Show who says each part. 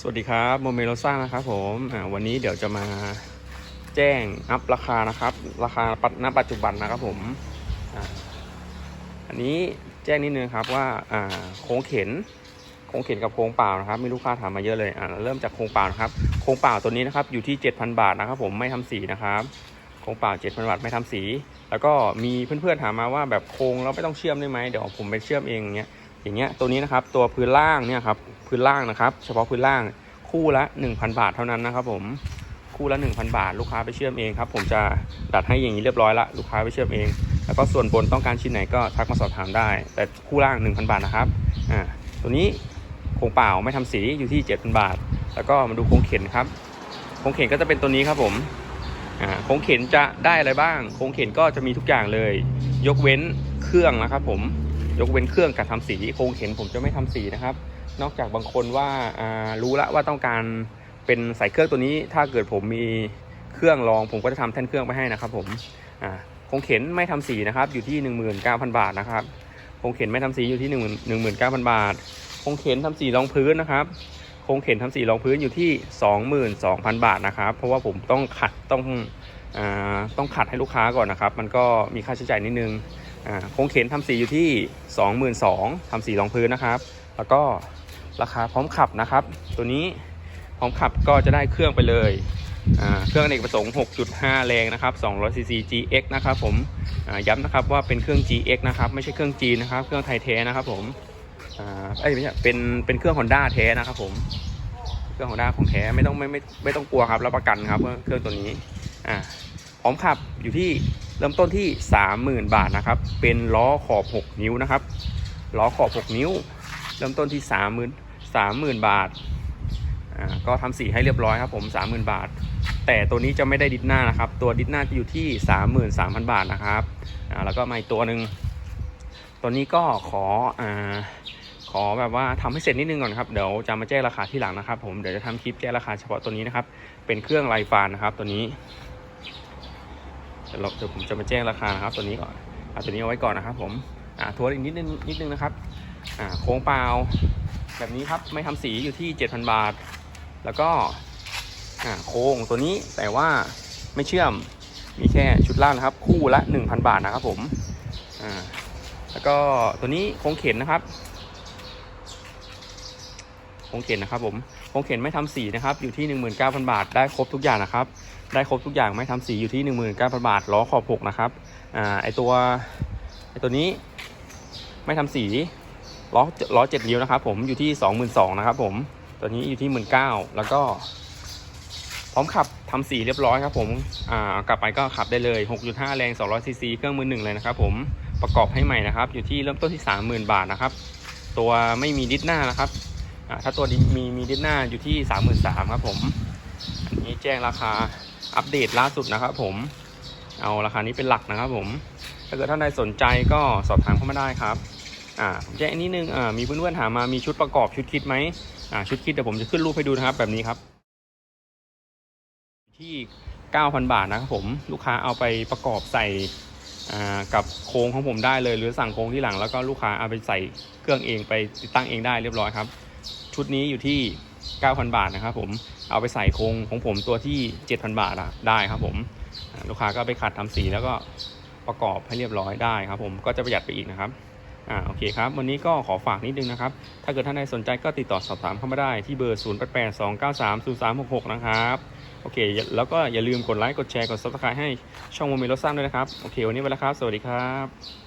Speaker 1: สวัสดีครับโมเมโลซ่านะครับผมวันนี้เดี๋ยวจะมาแจ้งอัพราคานะครับ ราคาปัจณปัจจุบันนะครับผมอันนี้แจ้งนิดนึงครับว่าโค้งเข็นโค้งเข็นกับโค้งเปล่านะครับมีลูกค้าถามมาเยอะเลยเริ่มจากโค้งเปล่านะครับโค้งเปล่าตัวนี้นะครับอยู่ที่ 7,000 บาทนะครับผมไม่ทำสีนะครับโค้งเปล่า 7,000 บาทไม่ทำสี แล้วก็มีเพื่อนๆถามมาว่าแบบโค้งเราไม่ต้องเชื่อมได้ไหมเดี๋ยวผมไปเชื่อมเองอย่างเงี้ย อย่างเงี้ยตัวนี้นะครับตัวพื้นล่างเนี่ยครับพื้นล่างนะครับ เฉพาะพื้นล่างคู่ละ 1,000 บาทเท่านั้นนะครับผมคู่ละ 1,000 บาท ลูกค้าไปเชื่อมเองครับผมจะดัดให้อย่างนี้เรียบร้อยละลูกค้าไปเชื่อมเอง แล้วก็ส่วนบนต้องการชิ้นไหนก็ทักมาสอบถามได้ แต่คู่ล่าง 1,000 บาทนะครับอ่าตัวนี้โครงเปล่าไม่ทำสีอยู่ที่ 7,000 บาท แล้วก็มาดูโครงเข็นครับโครงเข็นก็จะเป็นตัวนี้ครับผมอ่าโครงเข็นจะได้อะไรบ้างโครงเข็นก็จะมีทุกอย่างเลย ยกเว้นเครื่องนะครับผม ยกเว้นเครื่องการทำสีคงเข็นผมจะไม่ทำสีนะครับ นอกจากบางคนว่าารู้ละว่าต้องการเป็นใส่เครื่องตัวนี้ ถ้าเกิดผมมีเครื่องรอง ผมก็จะทำแท่นเครื่องไปให้นะครับ ผมคงเข็นไม่ทำสีนะครับ อยู่ที่ 19,000 บาทนะครับคงเข็นไม่ทำสีอยู่ที่ 1 9 0 0 0 บาท คงเข็นทำสีรองพื้นนะครับคงเข็นทำสีรองพื้นอยู่ที่ 22,000 บาทนะครับ เพราะว่าผมต้องขัดต้องอต้องขัดให้ลูกค้าก่อนนะครับ มันก็มีค่าใช้จ่ายนิดนึง โครงเข็นทำสีอยู่ที่ 22,000ทำสีรองพื้นนะครับ แล้วก็ราคาพร้อมขับนะครับ ตัวนี้พร้อมขับก็จะได้เครื่องไปเลยเครื่องเนกประสงค์ 6.5 แรงนะครับ 200 cc GX นะครับผมย้ำนะครับว่าเป็นเครื่อง GX นะครับ ไม่ใช่เครื่องจีนนะครับ เครื่องไทยแท้นะครับผมเอ้ยไม่ใช่เป็น เป็นเครื่อง Honda แท้นะครับผม เครื่อง Honda ของแท้ไม่ต้องไม่ไม่ไม่ต้องกลัวครับ รับประกันครับเครื่องตัวนี้ อ่า พร้อมขับอยู่ที่ เริ่มต้นที่ 30,000 บาทนะครับ เป็นล้อขอบ 6 นิ้วนะครับ ล้อขอบ 6 นิ้ว เริ่มต้นที่ 30,000 30,000 บาท อ่า ก็ทำสีให้เรียบร้อยครับผม 30,000 บาท แต่ตัวนี้จะไม่ได้ดิสหน้านะครับ ตัวดิสหน้าจะอยู่ที่ 33,000 บาทนะครับ อ่า แล้วก็มาอีกตัวหนึ่ง ตัวนี้ก็ขอ อ่า ขอแบบว่าทำให้เสร็จนิดนึงก่อนครับ เดี๋ยวจะมาแจ้งราคาที่หลังนะครับ ผม เดี๋ยวจะทำคลิปแจ้งราคาเฉพาะตัวนี้นะครับ เป็นเครื่องไลฟานนะครับ ตัวนี้ ดี๋ยวเราเดี๋ยวผมจะมาแจ้งราคานะครับ ตัวนี้ก่อนเอาตัวนี้เอาไว้ก่อนนะครับ ผมอ่าทวนอีกนิดนึงนิดนึงนะครับอ่าโค้งเปล่าแบบนี้ครับไม่ทำสีอยู่ที่ 7,000 บาท แล้วก็อ่าโค้งตัวนี้แต่ว่าไม่เชื่อมมีแค่ชุดล่างนะครับ คู่ละ 1,000 บาทนะครับผมอ่าแล้วก็ตัวนี้โค้งเข็นนะครับ งเข็นนะครับผมคงเข็นไม่ทำสีนะครับอยู่ที่ 19,000 บาท ได้ครบทุกอย่างนะครับ ได้ครบทุกอย่างไม่ทำสีอยู่ที่ 19,000 บาทล้อขอบ6นะครับอ่าไอตัวไอตัวนี้ไม่ทำสีล้อล้อ7นิ้วนะครับผมอยู่ที่ 22,000นะครับผมตัวนี้อยู่ที่ 19,000แล้วก็พร้อมขับทำสีเรียบร้อยครับผมอ่ากลับไปก็ขับได้เลย 6.5 แรง 200ซีซีเครื่องมือหนึ่งเลยนะครับผมประกอบให้ใหม่นะครับ อยู่ที่เริ่มต้นที่ 30,000 บาทนะครับ ตัวไม่มีดิสหน้านะครับ ถ้าตัวมีมีดิสหน้าอยู่ที่33,000ครับผม อันนี้แจ้งราคาอัปเดตล่าสุดนะครับผม เอาราคานี้เป็นหลักนะครับผม ถ้าเกิดท่านใดสนใจก็สอบถามเข้ามาได้ครับอ่าผมแจ้งอันนี้นึงอ่ามีเพื่อนๆถามมามีชุดประกอบชุดคิดไหมอ่าชุดคิดเดี๋ยวผมจะขึ้นรูปให้ดูนะครับแบบนี้ครับ ที่ 9,000 บาทนะครับผมลูกค้าเอาไปประกอบใส่กับโครงของผมได้เลย หรือสั่งโครงที่หลังแล้วก็ลูกค้าเอาไปใส่เครื่องเองไปติดตั้งเองได้เรียบร้อยครับ ชุดนี้อยู่ที่ 9,000 บาทนะครับผมเอาไปใส่โครงของผมตัวที่ 7,000 บาทอะได้ครับผมลูกค้าก็ไปขัดทำสีแล้วก็ประกอบให้เรียบร้อยได้ครับผมก็จะประหยัดไปอีกนะครับอ่าโอเคครับ วันนี้ก็ขอฝากนิดนึงนะครับ ถ้าเกิดท่านใดสนใจก็ติดต่อสอบถามเข้ามาได้ที่เบอร์ 0882930366 นะครับ โอเค แล้วก็อย่าลืมกดไลค์ กดแชร์ กด subscribe ให้ช่องโมเมโลซันด้วยนะครับ โอเค วันนี้ไปแล้วครับ สวัสดีครับ